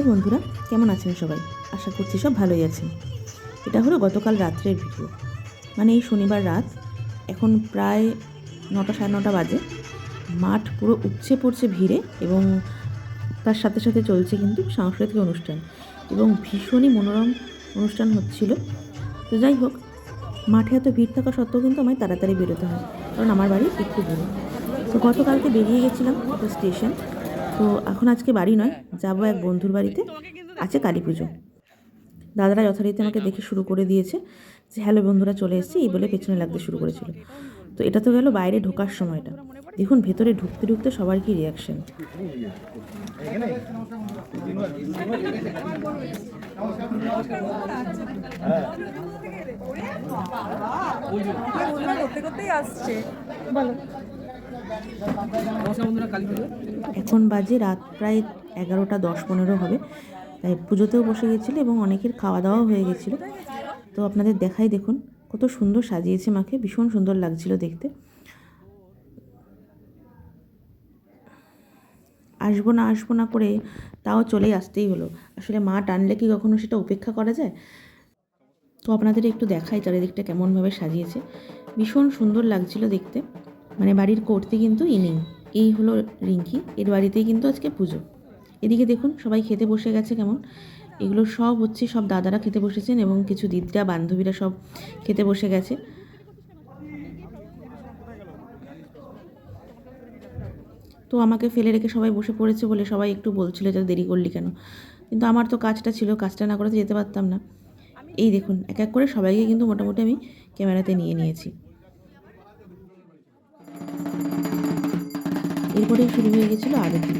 নমস্কার বন্ধুরা, কেমন আছেন সবাই? আশা করছি সব ভালোই আছেন। এটা হলো গতকাল রাত্রের ভিডিও। মানে এই শনিবার রাত, এখন প্রায় নটা সাড়ে নটা বাজে। মাঠ পুরো উপচে পড়ছে ভিড়ে এবং তার সাথে সাথে চলছে কিন্তু সাংস্কৃতিক অনুষ্ঠান এবং ভীষণই মনোরম অনুষ্ঠান হচ্ছিল। তো যাই হোক, মাঠে এত ভিড় থাকা সত্ত্বেও কিন্তু আমায় তাড়াতাড়ি বেরোতে হয়। কারণ আমার বাড়ি একটু দূরে। তো গতকালকে বেরিয়ে গেছিলাম একটা স্টেশন। তো এখন আজকে বাড়ি নয়, যাব এক বন্ধুর বাড়িতে। আছে কালী পুজো। দাদারা যথারীতি আমাকে দেখে শুরু করে দিয়েছে যে, হ্যালো বন্ধুরা, চলে এসেছি। এই বলে পেছনে লাগতে শুরু করেছিল। তো এটা তো গেল বাইরে ঢোকার সময়টা। দেখুন, ভেতরে ঢুকতে ঢুকতে সবার কি রিয়াকশন করতেই আসছে এখন বাজে রাত প্রায় এগারোটা দশ পনেরো হবে। তাই পুজোতেও বসে গেছিল এবং অনেকের খাওয়া দাওয়াও হয়ে গেছিল। তো আপনাদের দেখাই দেখুন, কত সুন্দর সাজিয়েছে মাকে, ভীষণ সুন্দর লাগছিল দেখতে। আসব না আসব না করে তাও চলে আসতেই হলো। আসলে মা টানলে কি কখনো সেটা উপেক্ষা করা যায়? তো আপনাদের একটু দেখাই চারিদিকটা কেমনভাবে সাজিয়েছে। ভীষণ সুন্দর লাগছিল দেখতে। মানে বাড়ির করতে কিন্তু ইনি এই হলো রিঙ্কি। এর বাড়িতেই কিন্তু আজকে পুজো। এদিকে দেখুন, সবাই খেতে বসে গেছে কেমন। এগুলো সব হচ্ছে, সব দাদারা খেতে বসেছেন এবং কিছু দিদিরা বান্ধবীরা সব খেতে বসে গেছে। তো আমাকে ফেলে রেখে সবাই বসে পড়েছে বলে সবাই একটু বলছিল যে দেরি করলি কেন? কিন্তু আমার তো কাজটা ছিল, কাজটা না করে যেতে পারতাম না। এই দেখুন, এক এক করে সবাইকে কিন্তু মোটামুটি আমি ক্যামেরাতে নিয়ে নিয়েছি। এরপরেই শুরু হয়ে গেছিল আরতি।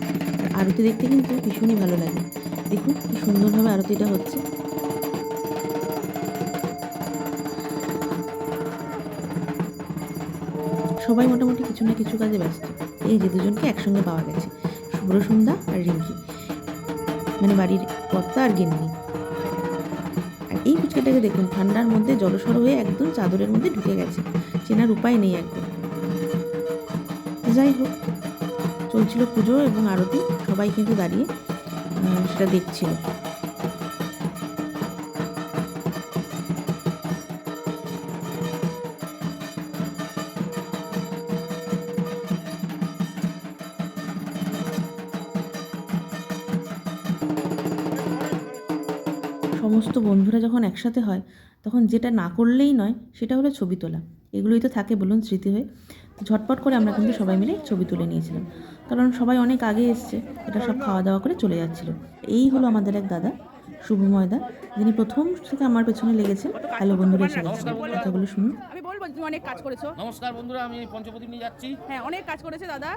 আর আরতি দেখতে কিন্তু ভীষণই ভালো লাগে। দেখুন কি সুন্দরভাবে আরতিটা হচ্ছে। সবাই মোটামুটি কিছু না কিছু কাজে ব্যস্ত। এই যে দুজনকে একসঙ্গে পাওয়া গেছে। শুভ্র সন্ধ্যা আর রিঙ্কি। মানে বাড়ির কর্তা আর গিন্নি। আর এই ফুচকাটাকে দেখুন, ঠান্ডার মধ্যে জলসর হয়ে একদম চাদরের মধ্যে ঢুকে গেছে। চেনার উপায় নেই একদম। যাই হোক। চলছিল পুজো এবং আরতি, সবাই কিন্তু দাঁড়িয়ে সেটা দেখছিল। সমস্ত বন্ধুরা যখন একসাথে হয়, তখন যেটা না করলেই নয়, সেটা হলো ছবি তোলা। এগুলোই তো থাকে বলুন স্মৃতি হয়ে। ঝটপট করে আমরা কিন্তু সবাই মিলে ছবি তুলে নিয়েছিলাম। কারণ সবাই অনেক আগে এসছে এটা সব খাওয়া দাওয়া করে চলে যাচ্ছিল। এই হলো আমাদের এক দাদা শুভ ময়দা যিনি প্রথম থেকে আমার পেছনে লেগেছেন। হ্যালো বন্ধুরা এসে গেছেন কথাগুলো শুনুন। আমি বলব তুমি অনেক কাজ করেছ। নমস্কার বন্ধুরা আমি পঞ্চপতি নিয়ে যাচ্ছি। হ্যাঁ অনেক কাজ করেছে দাদা।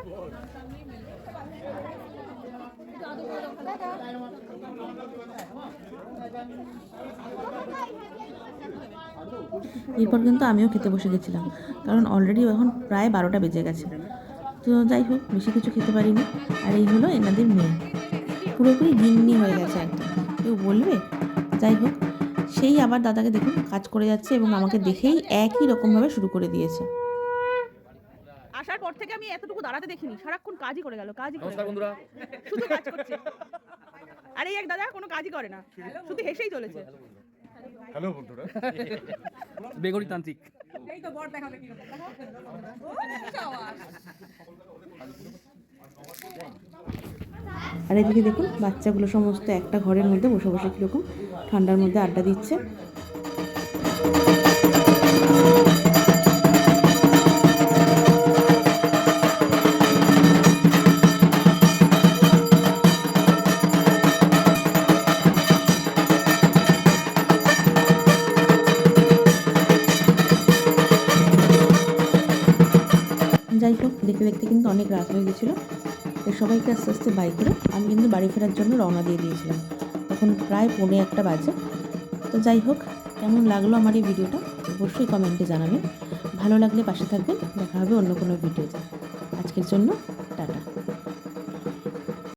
এরপর কিন্তু আমিও খেতে বসে গেছিলাম, কারণ অলরেডি এখন প্রায় বারোটা বেজে গেছে। তো যাই হোক, বেশি কিছু খেতে পারিনি, আর এই হলো এনাদের মেয়ে। পুরোপুরি গিন্নি হয়ে গেছে একদম। কেউ বলবে? যাই হোক, সেই আবার দাদাকে দেখুন, কাজ করে যাচ্ছে এবং আমাকে দেখেই একই রকমভাবে শুরু করে দিয়েছে। আসার পর থেকে আমি এতটুকু দাঁড়াতে দেখিনি। সারাক্ষণ কাজই করে গেল কাজই করে নমস্কার। বন্ধুরা। শুধু কাজ করছে। আর এক দাদা কোনো কাজই করে না। শুধু হেসেই চলেছে। হ্যালো বন্ধুরা। বেগরি তান্ত্রিক এই তো বর দেখাবে কি আর এদিকে দেখুন বাচ্চাগুলো সমস্ত একটা ঘরের মধ্যে বসে বসে কীরকম ঠান্ডার মধ্যে আড্ডা দিচ্ছে। যাই দেখতে দেখতে কিন্তু অনেক রাত হয়ে গেছিল। তো সবাইকে আস্তে আস্তে বাই করে আমি কিন্তু বাড়ি ফেরার জন্য রওনা দিয়ে দিয়েছিলাম। তখন প্রায় পৌনে একটা বাজে। তো যাই হোক, কেমন লাগল আমার এই ভিডিওটা? অবশ্যই কমেন্টে জানাবেন। ভালো লাগলে পাশে থাকবেন। দেখা হবে অন্য কোনো ভিডিওতে। আজকের জন্য টাটা।